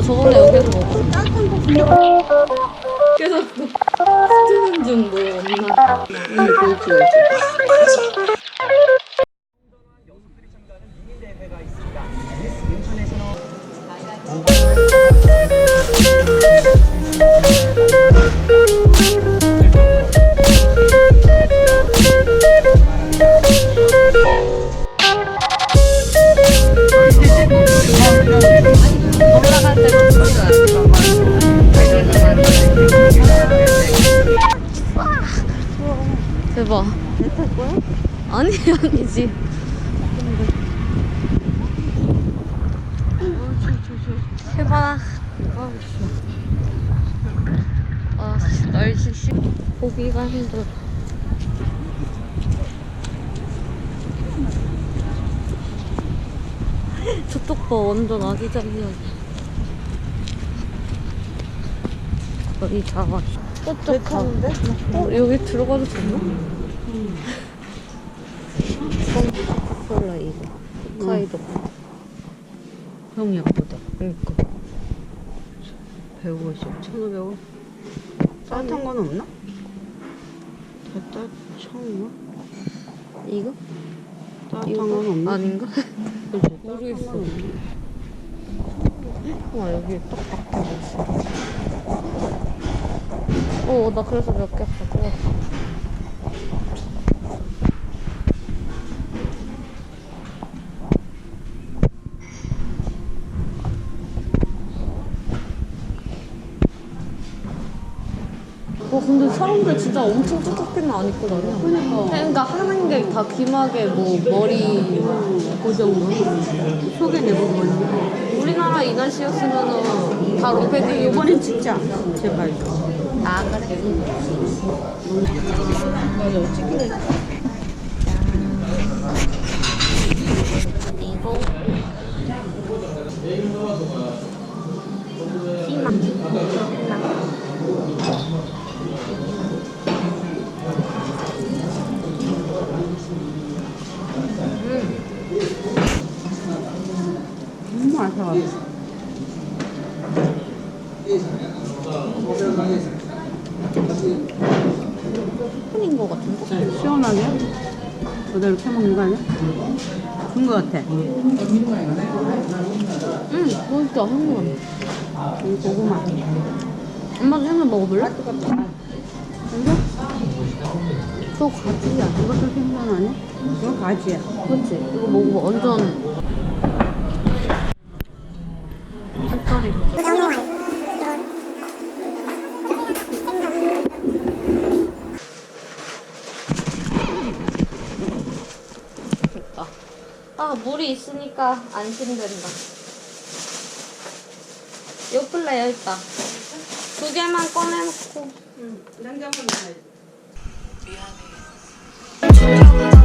나 저번에 여기서 먹었어. 계속 스트는 중뭐 없나? 오늘 볼지 알지? 대박. 배탈 거야? 아니 아니지. 해봐. 아, 날씨 씨. 보기가 힘들어. 저쪽 봐, 완전 아기자기하게. 다 왔어. 저쪽 가. 어, 여기 들어가도 되나? 콜라 이거. 홋카이도. 형 예쁘다. 그러니까. 150, 1,500원. 따뜻한 건 없나? 됐다, 처음이야? 이거? 따뜻한 건 없나? 아닌가? 모르겠어. 따뜻한? 와 여기 딱 바꿔 있어. 어, 나 그래서 몇개 가져왔어. 와 근데 사람들 진짜 엄청 두껍게는 안 입고 다녀. 그러니까. 그러니까 하는 게 다 귀마개 뭐 머리 그 정도? 속에 내본 거지. 우리나라 이 날씨였으면은 다 롱패딩 입고 이번엔 찍자. 제발. 아 그래? 맞아, 찍기로 했 이거 푼인 거 같은데? 시원하게? 그대로 캐먹는 거 아니야? 좋은 거 같아. 응 맛있다 한번 이 고구마. 엄마도 생면 먹어볼래? 이거? 그거 가지야 이것도 생선 아니야? 이거 가지야. 그치? 이거 먹어봐 완전 아 물이 있으니까 안심된다. 요플레 여기 있다. 두 개만 꺼내놓고. 응, 냉장고에 넣어야지. 놈이